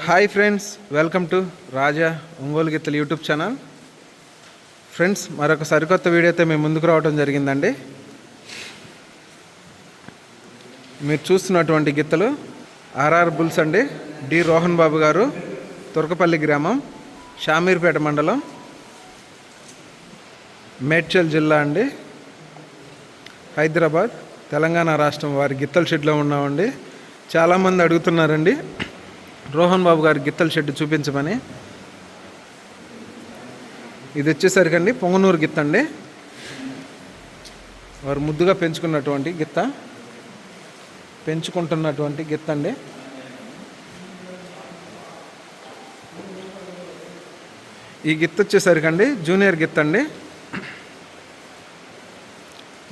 Hi friends welcome to Raja Ongole గిత్తలు YouTube channel. Friends మరొక సరికొత్త వీడియోతో మేము ముందుకు రావడం జరిగిందండి. మీరు చూస్తున్నటువంటి గిత్తలు ఆర్ఆర్ బుల్స్ అండి. డి రోహన్ బాబు గారు తురకపల్లి గ్రామం షామీర్పేట మండలం మేడ్చల్ జిల్లా అండి. హైదరాబాద్ తెలంగాణ రాష్ట్రం వారి గిత్తల షెడ్లో ఉన్నామండి. చాలామంది అడుగుతున్నారండి. రోహన్ బాబు గారి గిత్తల షెడ్ చూపించమని. ఇది వచ్చేసరికి అండి పొంగనూరు గిత్త అండి. వారు ముద్దుగా పెంచుకున్నటువంటి గిత్త పెంచుకుంటున్నటువంటి గిత్త అండి. ఈ గిత్త వచ్చేసరికి అండి జూనియర్ గిత్త అండి.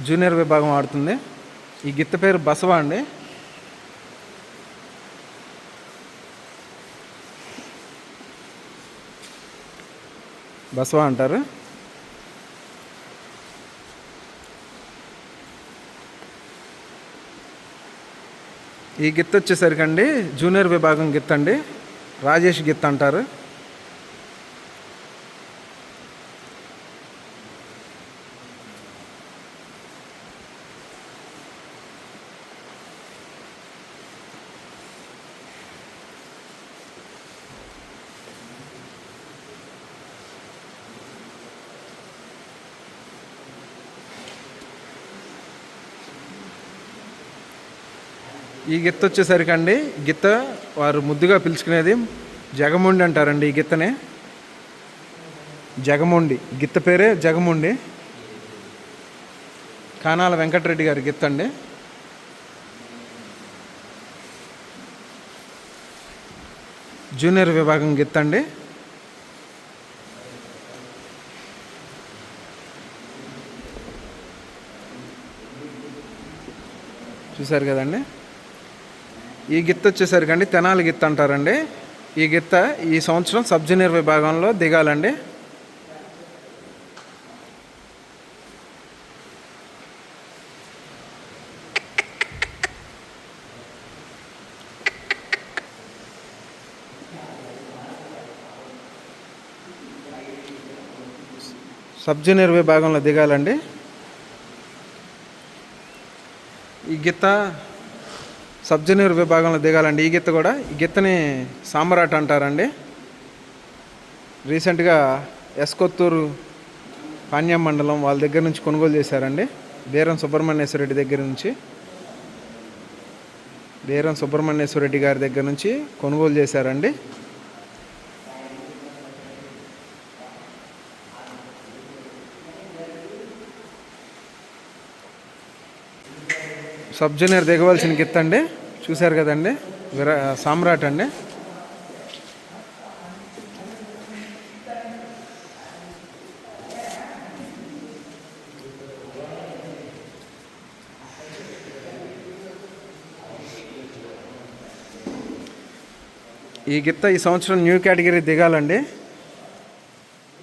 జూనియర్ విభాగం ఆడుతుంది. ఈ గిత్త పేరు బసవా అండి. బసవ అంటారు. ఈ గిత్త వచ్చేసరికి అండి జూనియర్ విభాగం గిత్త అండి రాజేష్ గిత్త అంటారు ఈ గిత్త వచ్చేసరికి అండి గిత్త వారు ముద్దుగా పిలుచుకునేది జగముండి అంటారండి ఈ గిత్తనే. జగముండి గిత్త పేరే జగముండి. కానాల వెంకటరెడ్డి గారి గిత్త అండి. జూనియర్ విభాగం గిత్త అండి. చూశారు కదండి. ఈ గిత్త వచ్చేసరికి అండి తెనాలి గిత్త అంటారండి. ఈ గిత్త ఈ సంవత్సరం సబ్ జూనియర్ విభాగంలో దిగాలండి. సబ్ జూనియర్ విభాగంలో దిగాలండి. ఈ గిత్త సబ్ జూనియర్ విభాగంలో దిగాలండి. ఈ గిత్త కూడా ఈ గిత్తని సామ్రాట్ అంటారండి. రీసెంట్గా ఎస్కొత్తూరు పాణ్యం మండలం వాళ్ళ దగ్గర నుంచి కొనుగోలు చేశారండి. బీరం సుబ్రహ్మణ్యేశ్వర రెడ్డి దగ్గర నుంచి. బీరం సుబ్రహ్మణ్యేశ్వర రెడ్డి గారి దగ్గర నుంచి కొనుగోలు చేశారండి. సబ్ జూనియర్ దిగవలసిన గిత్త అండి. చూశారు కదండి. విరా సామ్రాట్ అండి. ఈ గిత్త ఈ సంవత్సరం న్యూ కేటగిరీ దిగాలండి.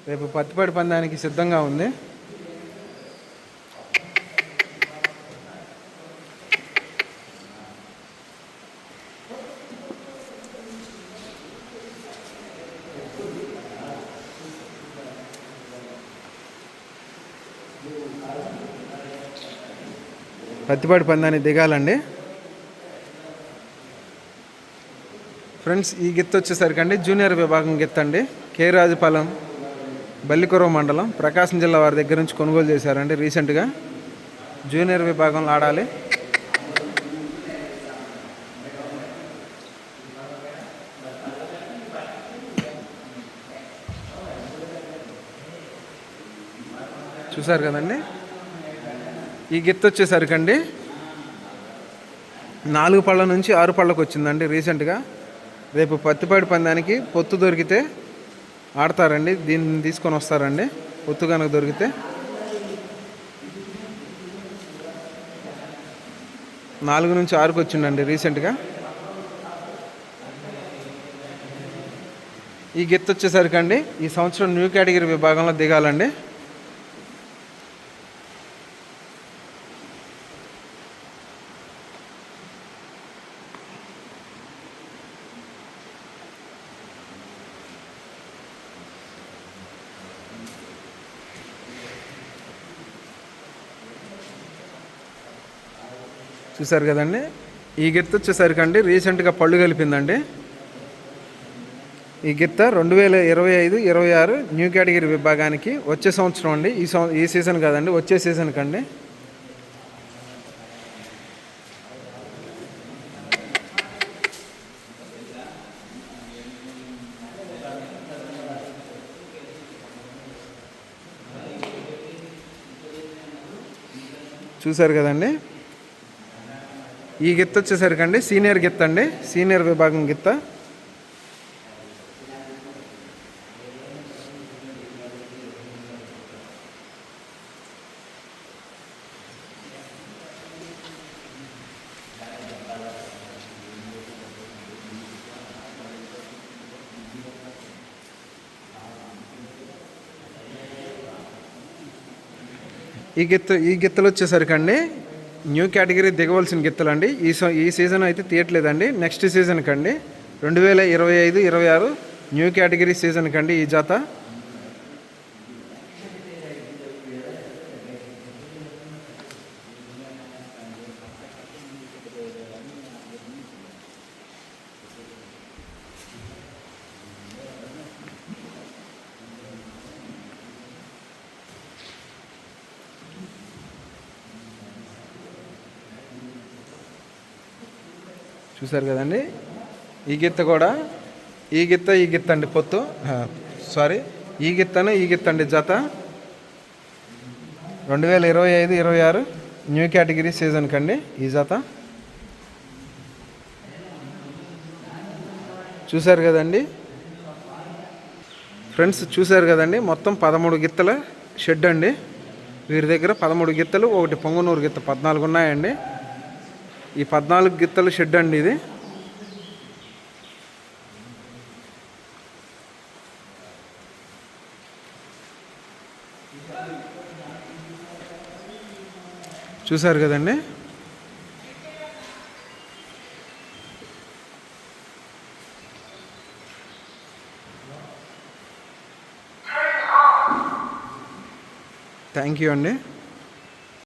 రేపు పత్తిపాటి పందానికి సిద్ధంగా ఉంది. పత్తిపాటి పందాన్ని దిగాలండి. ఫ్రెండ్స్ ఈ గిత్త వచ్చేసరికి అండి జూనియర్ విభాగం గిత్త అండి కే రాజుపాలెం బల్లికొరవ మండలం ప్రకాశం జిల్లా వారి దగ్గర నుంచి కొనుగోలు చేశారండి రీసెంట్గా. జూనియర్ విభాగంలో ఆడాలి. చూసారు కదండి? ఈ గిత్త వచ్చేసరికి అండి నాలుగు పళ్ళ నుంచి ఆరు పళ్ళకు వచ్చిందండి రీసెంట్గా. రేపు పత్తిపాడి పందానికి పొత్తు దొరికితే ఆడతారండి దీన్ని తీసుకొని వస్తారండి పొత్తు కనుక దొరికితే. నాలుగు నుంచి ఆరుకు వచ్చిందండి రీసెంట్గా. ఈ గిత్త వచ్చేసరికి అండి ఈ సంవత్సరం న్యూ కేటగిరీ విభాగంలో దిగాలండి. చూసారు కదండి? ఈ గిత్త వచ్చేసరికి అండి రీసెంట్గా పళ్ళు కలిపిందండి. ఈ గిత్త రెండు వేల ఇరవై ఐదు ఇరవై ఆరు న్యూ కేటగిరీ విభాగానికి వచ్చే సంవత్సరం అండి. ఈ సంవ ఈ సీజన్ కాదండి వచ్చే సీజన్కి అండి చూసారు కదండి? ఈ గిత్త వచ్చేసరికి అండి సీనియర్ గిత్త అండి సీనియర్ విభాగం గిత్త. ఈ గిత్త ఈ గిత్తలు వచ్చేసరికి అండి న్యూ కేటగిరీ దిగవలసిన గిత్తలు అండి ఈ ఈ సీజన్ అయితే తీయట్లేదండి. నెక్స్ట్ సీజన్కండి. రెండు వేల ఇరవై ఐదు ఇరవై ఆరు న్యూ కేటగిరీ సీజన్కండి ఈ జాత. చూసారు కదండి? ఈ గిత్త కూడా ఈ గిత్త ఈ గిత్త అండి పొత్తు. సారీ ఈ గిత్తను ఈ గిత్త అండి జత. రెండు వేల ఇరవై ఐదు ఇరవై ఆరు న్యూ కేటగిరీ సీజన్కి అండి ఈ జత. చూశారు కదండి? ఫ్రెండ్స్ చూశారు కదండి? మొత్తం పదమూడు గిత్తల షెడ్ అండి. వీరి దగ్గర పదమూడు గిత్తలు ఒకటి పొంగునూరు గిత్త పద్నాలుగు ఉన్నాయండి. ఈ పద్నాలుగు గిత్తల షెడ్ అండి ఇది. చూసారు కదండి? థ్యాంక్ యూ అండి.